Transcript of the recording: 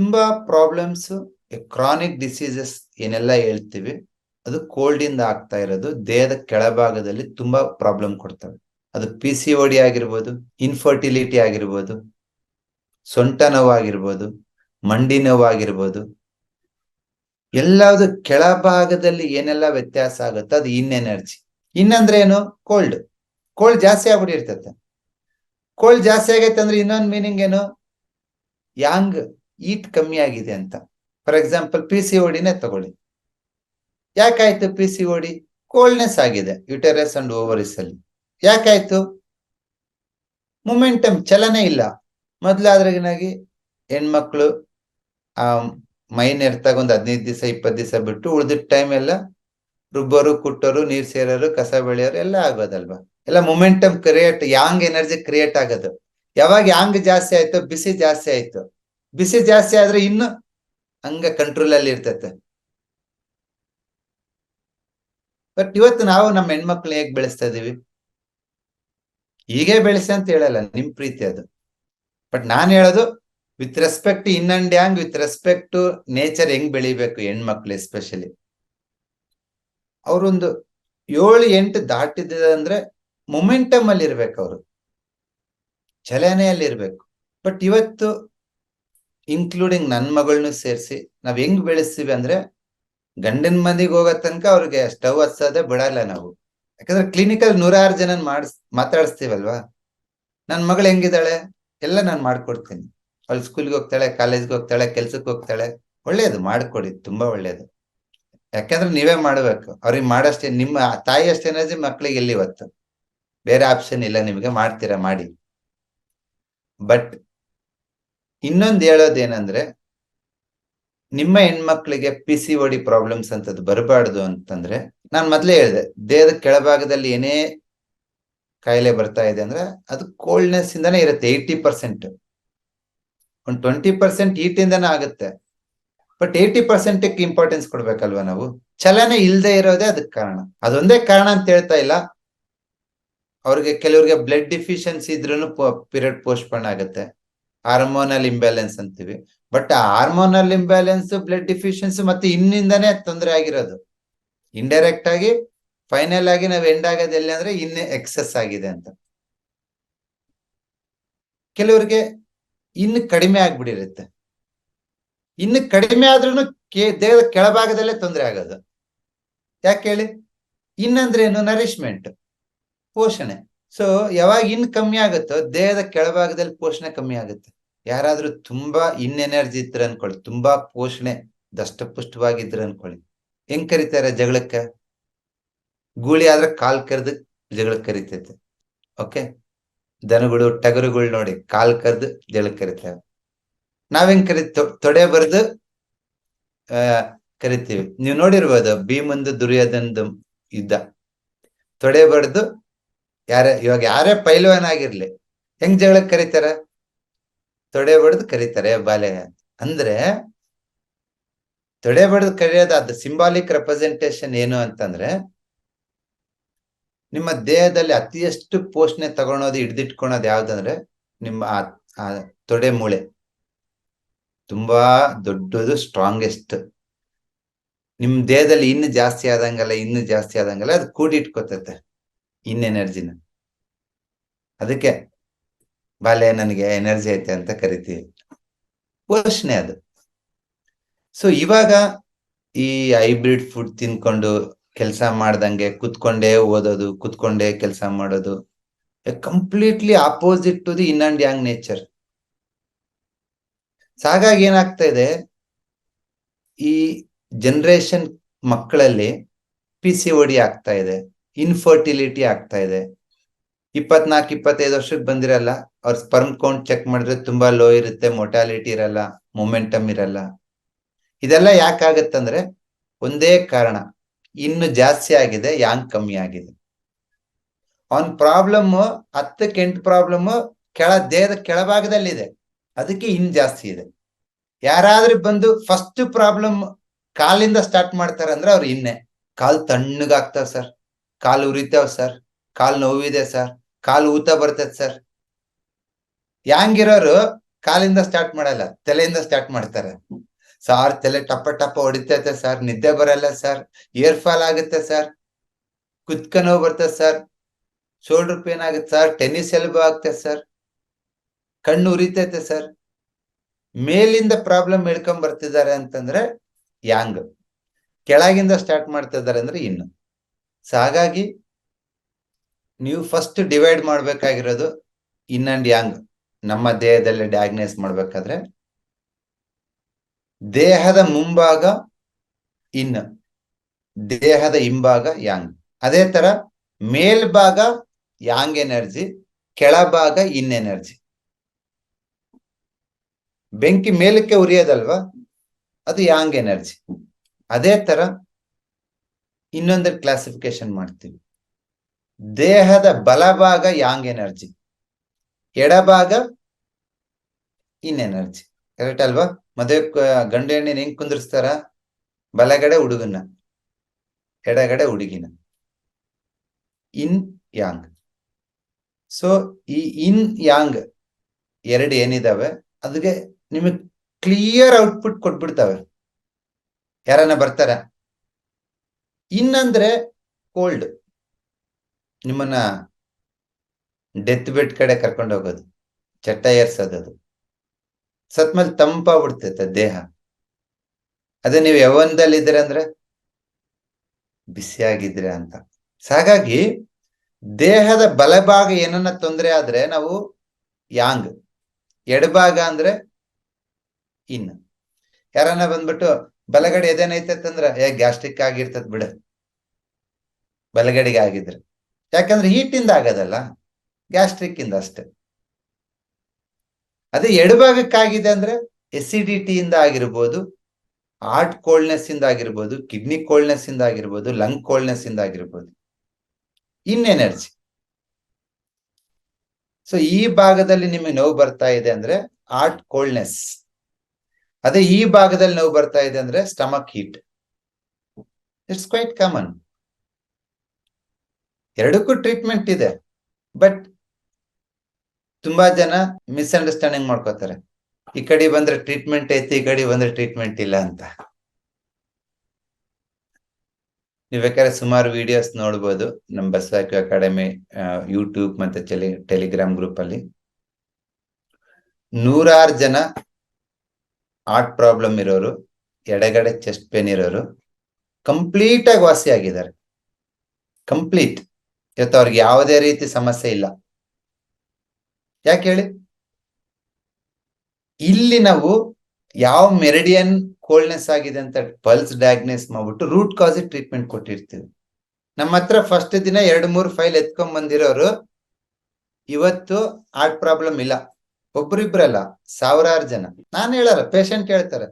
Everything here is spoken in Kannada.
ತುಂಬಾ ಪ್ರಾಬ್ಲಮ್ಸ್ ಕ್ರಾನಿಕ್ ಡಿಸೀಸಸ್ ಏನೆಲ್ಲ ಹೇಳ್ತೀವಿ, ಅದು ಕೋಲ್ಡ್ ಇಂದ ಆಗ್ತಾ ಇರೋದು, ದೇಹದ ಕೆಳಭಾಗದಲ್ಲಿ ತುಂಬಾ ಪ್ರಾಬ್ಲಮ್ ಕೊಡ್ತವೆ. ಅದು ಪಿ ಸಿ ಡಿ ಆಗಿರ್ಬೋದು ಇನ್ಫರ್ಟಿಲಿಟಿ ಆಗಿರ್ಬೋದು, ಸೊಂಟ ನೋವು ಆಗಿರ್ಬೋದು ಮಂಡಿ ನೋವು ಆಗಿರ್ಬೋದು ಎಲ್ಲದು ಕೆಳಭಾಗದಲ್ಲಿ ಏನೆಲ್ಲ ವ್ಯತ್ಯಾಸ ಆಗುತ್ತೋ ಅದು ಇನ್ ಎನರ್ಜಿ ಇನ್ನಂದ್ರೆ ಏನು? ಕೋಲ್ಡ್ ಕೋಲ್ಡ್ ಜಾಸ್ತಿ ಆಗ್ಬಿಟ್ಟಿರ್ತತೆ. ಕೋಲ್ಡ್ ಜಾಸ್ತಿ ಆಗೈತೆ ಅಂದ್ರೆ ಇನ್ನೊಂದು ಮೀನಿಂಗ್ ಏನು? ಯಾಂಗ್ ಈಟ್ ಕಮ್ಮಿ ಆಗಿದೆ ಅಂತ. ಫಾರ್ ಎಕ್ಸಾಂಪಲ್ ಪಿ ಸಿ ಓಡಿನೇ ತಗೊಳ್ಳಿ. ಯಾಕಾಯ್ತು ಪಿ ಸಿ ಓಡಿ ಕೋಲ್ಡ್ನೆಸ್ ಆಗಿದೆ ಯುಟೆರಸ್ ಅಂಡ್ ಓವರಿಸ್ ಅಲ್ಲಿ. ಯಾಕಾಯ್ತು? ಮೊಮೆಂಟಮ್ ಚಲನೆ ಇಲ್ಲ. ಮೊದ್ಲಾದ್ರಗಿನಾಗಿ ಹೆಣ್ಮಕ್ಳು, ಆ ಮೈನ್ ಎರ್ತಾಗ ಒಂದು ಹದಿನೈದು ದಿವಸ ಇಪ್ಪತ್ತು ದಿವಸ ಬಿಟ್ಟು ಉಳ್ದಿದ್ ಟೈಮ್ ಎಲ್ಲ ರುಬ್ಬರು, ಕುಟ್ಟೋರು, ನೀರ್ ಸೇರೋರು, ಕಸ ಬೆಳೆಯೋರು, ಎಲ್ಲ ಆಗೋದಲ್ವಾ? ಎಲ್ಲ momentum create yang energy create ಆಗೋದು. ಯಾವಾಗ ಯಾಂಗ್ ಜಾಸ್ತಿ ಆಯ್ತು, ಬಿಸಿ ಜಾಸ್ತಿ ಆಯ್ತು. ಬಿಸಿ ಜಾಸ್ತಿ ಆದ್ರೆ ಇನ್ನು ಹಂಗ ಕಂಟ್ರೋಲ್ ಅಲ್ಲಿ ಇರ್ತೈತೆ. ಬಟ್ ಇವತ್ತು ನಾವು ನಮ್ಮ ಹೆಣ್ಮಕ್ಳು ಹೇಗ್ ಬೆಳೆಸ್ತಾ ಇದೀವಿ ಹೀಗೆ ಬೆಳೆಸಿ ಅಂತ ಹೇಳಲ್ಲ, ನಿಮ್ ಪ್ರೀತಿ ಅದು. ಬಟ್ ನಾನ್ ಹೇಳೋದು with respect yin and yang with respect to nature ಹೆಂಗ್ ಬೆಳಿಬೇಕು ಹೆಣ್ಮಕ್ಳು ಎಸ್ಪೆಷಲಿ ಅವ್ರೊಂದು ಏಳು ಎಂಟು ದಾಟಿದ ಅಂದ್ರೆ ಮೊಮೆಂಟಮ್ ಅಲ್ಲಿ ಇರ್ಬೇಕು ಅವರು. ಚಲನೆಯಲ್ಲಿ ಇರ್ಬೇಕು ಬಟ್ ಇವತ್ತು ಇನ್ಕ್ಲೂಡಿಂಗ್ ನನ್ ಮಗಳನ್ನೂ ಸೇರಿಸಿ, ನಾವ್ ಹೆಂಗ್ ಬೆಳೆಸ್ತೀವಿ ಅಂದ್ರೆ, ಗಂಡನ ಮನೆಗೆ ಹೋಗೋ ತನಕ ಅವ್ರಿಗೆ ಸ್ಟವ್ ಹಚ್ಚೋದೇ ಬಿಡಲ್ಲ ನಾವು. ಯಾಕಂದ್ರೆ ಕ್ಲಿನಿಕಲ್ ನೂರಾರು ಜನ ಮಾಡಿಸ್, ಮಾತಾಡಿಸ್ತೀವಲ್ವಾ? ನನ್ ಮಗಳು ಹೆಂಗಿದ್ದಾಳೆ? ಎಲ್ಲ ನಾನು ಮಾಡ್ಕೊಡ್ತೀನಿ. ಅವಳು ಸ್ಕೂಲ್ಗೆ ಹೋಗ್ತಾಳೆ ಕಾಲೇಜ್ಗೆ ಹೋಗ್ತಾಳೆ ಕೆಲ್ಸಕ್ಕೆ ಹೋಗ್ತಾಳೆ. ಒಳ್ಳೇದು ಮಾಡ್ಕೊಡಿ, ತುಂಬಾ ಒಳ್ಳೇದು. ಯಾಕಂದ್ರೆ ನೀವೇ ಮಾಡ್ಬೇಕು. ಅವ್ರಿಗೆ ಮಾಡೋಷ್ಟೇ, ನಿಮ್ಮ ತಾಯಿ ಅಷ್ಟು ಎನರ್ಜಿ ಮಕ್ಳಿಗೆ ಎಲ್ಲಿ ಇವತ್ತು? ಬೇರೆ ಆಪ್ಷನ್ ಇಲ್ಲ, ನಿಮಗೆ ಮಾಡ್ತೀರಾ, ಮಾಡಿ. ಬಟ್ ಇನ್ನೊಂದು ಹೇಳೋದೇನಂದ್ರೆ, ನಿಮ್ಮ ಹೆಣ್ಮಕ್ಳಿಗೆ ಪಿ ಸಿ ಒಡಿ ಪ್ರಾಬ್ಲಮ್ಸ್ ಅಂತದ್ದು ಬರಬಾರ್ದು ಅಂತಂದ್ರೆ, ನಾನ್ ಮೊದ್ಲೇ ಹೇಳಿದೆ, ದೇಹದ ಕೆಳಭಾಗದಲ್ಲಿ ಏನೇ ಕಾಯಿಲೆ ಬರ್ತಾ ಇದೆ ಅಂದ್ರೆ, ಅದು ಕೋಲ್ಡ್ನೆಸ್ ಇಂದಾನೇ ಇರುತ್ತೆ ಏಯ್ಟಿ ಪರ್ಸೆಂಟ್ ಒಂದು ಟ್ವೆಂಟಿ ಪರ್ಸೆಂಟ್ ಹೀಟ್ ಇಂದಾನೆ ಆಗುತ್ತೆ. ಬಟ್ ಏಯ್ಟಿ ಪರ್ಸೆಂಟ್ ಇಂಪಾರ್ಟೆನ್ಸ್ ಕೊಡ್ಬೇಕಲ್ವಾ ನಾವು? ಚಲನೆ ಇಲ್ಲದೆ ಇರೋದೇ ಅದಕ್ಕೆ ಕಾರಣ. ಅದೊಂದೇ ಕಾರಣ ಅಂತ ಹೇಳ್ತಾ ಇಲ್ಲ. ಅವ್ರಿಗೆ ಕೆಲವ್ರಿಗೆ ಬ್ಲಡ್ ಡಿಫಿಷಿಯನ್ಸಿ ಇದ್ರೂ ಪಿರಿಯಡ್ ಪೋಸ್ಟ್ಪೋನ್ ಆಗುತ್ತೆ. ಹಾರ್ಮೋನಲ್ ಇಂಬ್ಯಾಲೆನ್ಸ್ ಅಂತೀವಿ. But hormonal imbalance blood deficiency ಮತ್ತೆ ಇನ್ನಿಂದಾನೇ ತೊಂದರೆ ಆಗಿರೋದು. ಇಂಡೈರೆಕ್ಟ್ ಆಗಿ ಫೈನಲ್ ಆಗಿ ನಾವು ಎಂಡ್ ಆಗೋದು ಎಲ್ಲಿ ಅಂದ್ರೆ ಇನ್ನೇ ಎಕ್ಸೆಸ್ ಆಗಿದೆ ಅಂತ. ಕೆಲವರಿಗೆ ಇನ್ನು ಕಡಿಮೆ ಆಗ್ಬಿಟ್ಟಿರುತ್ತೆ ಇನ್ನು ಕಡಿಮೆ ಆದ್ರೂ ದೇಹದ ಕೆಳಭಾಗದಲ್ಲೇ ತೊಂದರೆ ಆಗೋದು. ಯಾಕೆ ಹೇಳಿ? ಇನ್ನಂದ್ರೆ ಏನು? ನರಿಶ್ಮೆಂಟ್ ಪೋಷಣೆ. ಸೊ ಯಾವಾಗ ಇನ್ ಕಮ್ಮಿ ಆಗುತ್ತೋ, ದೇಹದ ಕೆಳಭಾಗದಲ್ಲಿ ಪೋಷಣೆ ಕಮ್ಮಿ ಆಗುತ್ತೆ. ಯಾರಾದ್ರೂ ತುಂಬಾ ಇನ್ ಎನರ್ಜಿ ಇದ್ರ ಅನ್ಕೊಳ್ಳಿ, ತುಂಬಾ ಪೋಷಣೆ ದಷ್ಟಪುಷ್ಟವಾಗಿದ್ರ ಅನ್ಕೊಳ್ಳಿ. ಹೆಂಗ್ ಕರಿತಾರೆ ಜಗಳಕ್ಕ? ಗೂಳಿ ಆದ್ರೆ ಕಾಲ್ ಕರೆದು ಜಗಳಕ್ಕೆ ಕರಿತೈತೆ. ಓಕೆ ದನಗಳು, ಟಗರುಗಳು ನೋಡಿ, ಕಾಲ್ ಕರೆದು ಜಗಳಕ್ಕೆ ಕರಿತೇವೆ. ನಾವೇನ್ ಕರಿ, ತೊಡೆ ಬರೆದು ಕರಿತೀವಿ. ನೀವು ನೋಡಿರ್ಬೋದು ಭೀಮಂದು ದುರ್ಯೋಧನದ ಯುದ್ಧ. ತೊಡೆ ಬಡ್ದು ಯಾರೇ, ಇವಾಗ ಯಾರೇ ಪೈಲ್ವಾನ್ ಆಗಿರ್ಲಿ, ಹೆಂಗ್ ಜಗಳಕ್ಕೆ ಕರೀತಾರ? ತೊಡೆ ಬಡ್ದು ಕರೀತಾರೆ ಬಾಲೆ ಅಂದ್ರೆ ತೊಡೆ ಬಡ್ದು ಕರೆಯೋದು ಅದು ಸಿಂಬಾಲಿಕ್ ರೆಪ್ರೆಸೆಂಟೇಶನ್ ಏನು ಅಂತಂದ್ರೆ ನಿಮ್ಮ ದೇಹದಲ್ಲಿ ಅತಿಯಷ್ಟು ಪೋಷಣೆ ತಗೊಳೋದು, ಹಿಡ್ದಿಟ್ಕೊಳೋದು ಯಾವ್ದಂದ್ರೆ ನಿಮ್ಮ ಆ ತೊಡೆ ಮೂಳೆ. ತುಂಬಾ ದೊಡ್ಡದು ಸ್ಟ್ರಾಂಗೆಸ್ಟ್ ನಿಮ್ ದೇಹದಲ್ಲಿ ಇನ್ನು ಜಾಸ್ತಿ ಆದಂಗಲ್ಲ, ಇನ್ನು ಜಾಸ್ತಿ ಆದಂಗಲ್ಲ, ಅದು ಕೂಡಿಟ್ಕೋತೈತೆ. ಇನ್ ಎನರ್ಜಿನ. ಅದಕ್ಕೆ ಬಾಲ್ಯ ನನಗೆ ಎನರ್ಜಿ ಐತೆ ಅಂತ ಕರಿತೀವಿ. ಪೋಷಣೆ ಅದು. ಸೊ ಇವಾಗ ಈ ಹೈಬ್ರಿಡ್ ಫುಡ್ ತಿನ್ಕೊಂಡು ಕೆಲಸ ಮಾಡ್ದಂಗೆ ಕುತ್ಕೊಂಡೇ ಓದೋದು, ಕುತ್ಕೊಂಡೇ ಕೆಲಸ ಮಾಡೋದು, completely opposite to the yin and yang nature ಹಾಗಾಗಿ ಏನಾಗ್ತಾ ಇದೆ, ಈ ಜನರೇಷನ್ ಮಕ್ಕಳಲ್ಲಿ ಪಿ ಸಿ ಓಡಿ ಆಗ್ತಾ ಇದೆ. ಇನ್ಫರ್ಟಿಲಿಟಿ ಆಗ್ತಾ ಇದೆ. ಇಪ್ಪತ್ನಾಲ್ಕು, ಇಪ್ಪತ್ತೈದು ವರ್ಷಕ್ಕೆ ಬಂದಿರಲ್ಲ, ಅವ್ರ ಸ್ಪರ್ಮ್ ಕೌಂಟ್ ಚೆಕ್ ಮಾಡಿದ್ರೆ ತುಂಬಾ ಲೋ ಇರುತ್ತೆ ಮೊಟಾಲಿಟಿ ಇರಲ್ಲ ಮೊಮೆಂಟಮ್ ಇರಲ್ಲ. ಇದೆಲ್ಲ ಯಾಕಾಗತ್ತಂದ್ರೆ, ಒಂದೇ ಕಾರಣ, ಇನ್ನು ಜಾಸ್ತಿ ಆಗಿದೆ ಯಾಂಗ್ ಕಮ್ಮಿ ಆಗಿದೆ. ಅವನ್ ಪ್ರಾಬ್ಲಮ್ ಹತ್ತಕ್ಕೆ ಎಂಟು ಪ್ರಾಬ್ಲಮ್ ಕೆಳ ದೇಹದ ಕೆಳಭಾಗದಲ್ಲಿ ಇದೆ ಅದಕ್ಕೆ ಇನ್ ಜಾಸ್ತಿ ಇದೆ. ಯಾರಾದ್ರೂ ಬಂದು ಫಸ್ಟ್ ಪ್ರಾಬ್ಲಮ್ ಕಾಲಿಂದ ಸ್ಟಾರ್ಟ್ ಮಾಡ್ತಾರೆ ಅಂದ್ರೆ ಅವ್ರು ಇನ್ನೇ. ಕಾಲ್ ತಣ್ಣಗಾಗ್ತಾವ ಸರ್. ಕಾಲು ಉರಿತಾವ್ ಸರ್, ಕಾಲು ನೋವಿದೆ ಸರ್, ಕಾಲು ಊತ ಬರ್ತೈತೆ ಸರ್. ಯಾಂಗಿರೋರು ಕಾಲಿಂದ ಸ್ಟಾರ್ಟ್ ಮಾಡಲ್ಲ, ತಲೆಯಿಂದ ಸ್ಟಾರ್ಟ್ ಮಾಡ್ತಾರೆ. ಸಾರ್ ತಲೆ ಟಪ್ಪ ಟಪ್ಪ ಹೊಡಿತೈತೆ ಸರ್, ನಿದ್ದೆ ಬರಲ್ಲ ಸರ್, ಏರ್ ಫಾಲ್ ಆಗುತ್ತೆ ಸರ್. ಕುತ್ಕ ನೋವು ಬರ್ತದೆ ಸರ್, ಶೋಲ್ಡರ್ ಪೇನ್ ಆಗುತ್ತೆ ಸರ್, ಟೆನ್ನಿಸ್ ಎಲ್ಬೋ ಆಗ್ತದೆ ಸರ್. ಕಣ್ಣು ಉರಿತೈತೆ ಸರ್. ಮೇಲಿಂದ ಪ್ರಾಬ್ಲಮ್ ಹೇಳ್ಕೊಂಡ್ ಬರ್ತಿದ್ದಾರೆ ಅಂತಂದ್ರೆ, ಯಾಂಗ್? ಕೆಳಗಿಂದ ಸ್ಟಾರ್ಟ್ ಮಾಡ್ತಿದ್ದಾರೆ ಅಂದ್ರೆ ಇನ್ನು. ಸೊ ಹಾಗಾಗಿ ನೀವು ಫಸ್ಟ್ ಡಿವೈಡ್ ಮಾಡಬೇಕಾಗಿರೋದು ಇನ್ ಅಂಡ್ ಯಾಂಗ್ ನಮ್ಮ ದೇಹದಲ್ಲಿ ಡಯಾಗ್ನೈಸ್ ಮಾಡಬೇಕಾದ್ರೆ ದೇಹದ ಮುಂಭಾಗ ಇನ್ ದೇಹದ ಹಿಂಭಾಗ ಯಾಂಗ್ ಅದೇ ತರ ಮೇಲ್ಭಾಗ ಯಾಂಗ್ ಎನರ್ಜಿ ಕೆಳಭಾಗ ಇನ್ ಎನರ್ಜಿ ಬೆಂಕಿ ಮೇಲಕ್ಕೆ ಉರಿಯೋದಲ್ವಾ? ಅದು ಯಾಂಗ್ ಎನರ್ಜಿ ಅದೇ ತರ ಇನ್ನೊಂದು ಕ್ಲಾಸಿಫಿಕೇಶನ್ ಮಾಡ್ತೀವಿ. ದೇಹದ ಬಲಭಾಗ ಯಾಂಗ್ ಎನರ್ಜಿ ಎಡಭಾಗ ಇನ್ ಎನರ್ಜಿ ಕರೆಕ್ಟ್ ಅಲ್ವಾ? ಮದುವೆ ಗಂಡು ಹೆಣ್ಣಿನ ಹೆಂಗ್ ಕುಂದಿರ್ಸ್ತಾರ? ಬಲಗಡೆ ಹುಡುಗನ, ಎಡಗಡೆ ಹುಡುಗಿನ. ಇನ್ ಯಾಂಗ್ ಸೊ ಈ ಇನ್ ಯಾಂಗ್ ಎರಡು ಏನಿದಾವೆ? ಅದಕ್ಕೆ ನಿಮಗೆ ಕ್ಲಿಯರ್ ಔಟ್ಪುಟ್ ಕೊಟ್ಬಿಡ್ತಾವೆ. ಯಾರನ್ನ ಬರ್ತಾರ? ಇನ್ನಂದ್ರೆ ಕೋಲ್ಡ್ ನಿಮ್ಮನ್ನ ಡೆತ್ ಬೆಡ್ ಕಡೆ ಕರ್ಕೊಂಡು ಹೋಗೋದು. ಚಟ್ಟ ಏರ್ಸೋದದು ಸತ್ಮೇಲೆ ತಂಪಾಗ್ಬಿಡ್ತೈತೆ ದೇಹ. ಅದೇ ನೀವು ಯವನದಲ್ಲಿದ್ದೀರ ಅಂದ್ರೆ ಬಿಸಿಯಾಗಿದ್ರೆ ಅಂತ. ಹಾಗಾಗಿ ದೇಹದ ಬಲಭಾಗ ಏನನ್ನ ತೊಂದರೆ ಆದ್ರೆ ನಾವು ಯಾಂಗ್ ಎಡಭಾಗ ಅಂದ್ರೆ ಇನ್ ಯಾರನ್ನ ಬಂದ್ಬಿಟ್ಟು ಬಲಗಡೆ ಎದೇನೈತಂದ್ರ ಏ, ಗ್ಯಾಸ್ಟ್ರಿಕ್ ಆಗಿರ್ತದ ಬಿಡ. ಬಲಗಡೆಗೆ ಆಗಿದ್ರೆ. ಯಾಕಂದ್ರೆ ಹೀಟಿಂದ ಆಗದಲ್ಲ ಗ್ಯಾಸ್ಟ್ರಿಕ್ ಇಂದ ಅಷ್ಟೆ. ಅದೇ ಎಡಭಾಗಕ್ಕಾಗಿದೆ ಅಂದ್ರೆ ಎಸಿಡಿಟಿ ಇಂದ ಆಗಿರ್ಬೋದು ಹಾರ್ಟ್ ಕೋಲ್ಡ್ನೆಸ್ ಇಂದ ಆಗಿರ್ಬೋದು ಕಿಡ್ನಿ ಕೋಲ್ಡ್ನೆಸ್ ಇಂದ ಆಗಿರ್ಬೋದು ಲಂಗ್ ಕೋಲ್ಡ್ನೆಸ್ ಇಂದ ಆಗಿರ್ಬೋದು. ಇನ್ ಎನರ್ಜಿ. ಸೊ ಈ ಭಾಗದಲ್ಲಿ ನಿಮಗೆ ನೋವು ಬರ್ತಾ ಇದೆ ಅಂದ್ರೆ ಹಾರ್ಟ್ ಕೋಲ್ಡ್ನೆಸ್ ಅದೇ ಈ ಭಾಗದಲ್ಲಿ ನೋವು ಬರ್ತಾ ಇದೆ ಅಂದ್ರೆ stomach heat it's quite common ಎರಡಕ್ಕೂ ಟ್ರೀಟ್ಮೆಂಟ್ ಇದೆ ಬಟ್ ತುಂಬಾ ಜನ ಮಿಸ್ಅಂಡರ್ಸ್ಟ್ಯಾಂಡಿಂಗ್ ಮಾಡ್ಕೋತಾರೆ. ಈ ಕಡೆ ಬಂದ್ರೆ ಟ್ರೀಟ್ಮೆಂಟ್ ಐತಿ, ಈ ಕಡೆ ಬಂದ್ರೆ ಟ್ರೀಟ್ಮೆಂಟ್ ಇಲ್ಲ ಅಂತ. ನೀವು ಬೇಕಾದ್ರೆ ಸುಮಾರು ವಿಡಿಯೋಸ್ ನೋಡ್ಬೋದು ನಮ್ಮ ಬಸವಾಕ್ಯ ಅಕಾಡೆಮಿ ಯೂಟ್ಯೂಬ್ ಮತ್ತೆ ಟೆಲಿ ಟೆಲಿಗ್ರಾಮ್ ಗ್ರೂಪ್ ಅಲ್ಲಿ. ನೂರಾರು ಜನ ಹಾರ್ಟ್ ಪ್ರಾಬ್ಲಮ್ ಇರೋರು, ಎಡಗಡೆ ಚೆಸ್ಟ್ ಪೇನ್ ಇರೋರು ಕಂಪ್ಲೀಟ್ ಆಗಿ ವಾಸಿ ಆಗಿದ್ದಾರೆ. ಕಂಪ್ಲೀಟ್ ಇವತ್ತು ಅವ್ರಿಗೆ ಯಾವುದೇ ರೀತಿ ಸಮಸ್ಯೆ ಇಲ್ಲ. ಯಾಕೆ ಹೇಳಿ? ಇಲ್ಲಿ ನಾವು ಯಾವ ಮೆರಿಡಿಯನ್ ಕೋಲ್ಡ್ನೆಸ್ ಆಗಿದೆ ಅಂತ ಪಲ್ಸ್ ಡಯಾಗ್ನೈಸ್ ಮಾಡ್ಬಿಟ್ಟು ರೂಟ್ ಕಾಸ್ ಟ್ರೀಟ್ಮೆಂಟ್ ಕೊಟ್ಟಿರ್ತೀವಿ. ನಮ್ಮ ಹತ್ರ ಫಸ್ಟ್ ದಿನ ಎರಡು ಮೂರು ಫೈಲ್ ಎತ್ಕೊಂಡ್ ಬಂದಿರೋರು, ಇವತ್ತು ಹಾರ್ಟ್ ಪ್ರಾಬ್ಲಮ್ ಇಲ್ಲ. ಒಬ್ರಿಬ್ರಲ್ಲ ಸಾವಿರಾರು ಜನ. ನಾನು ಹೇಳಲ್ಲ ಪೇಷಂಟ್ ಹೇಳ್ತಾರೆ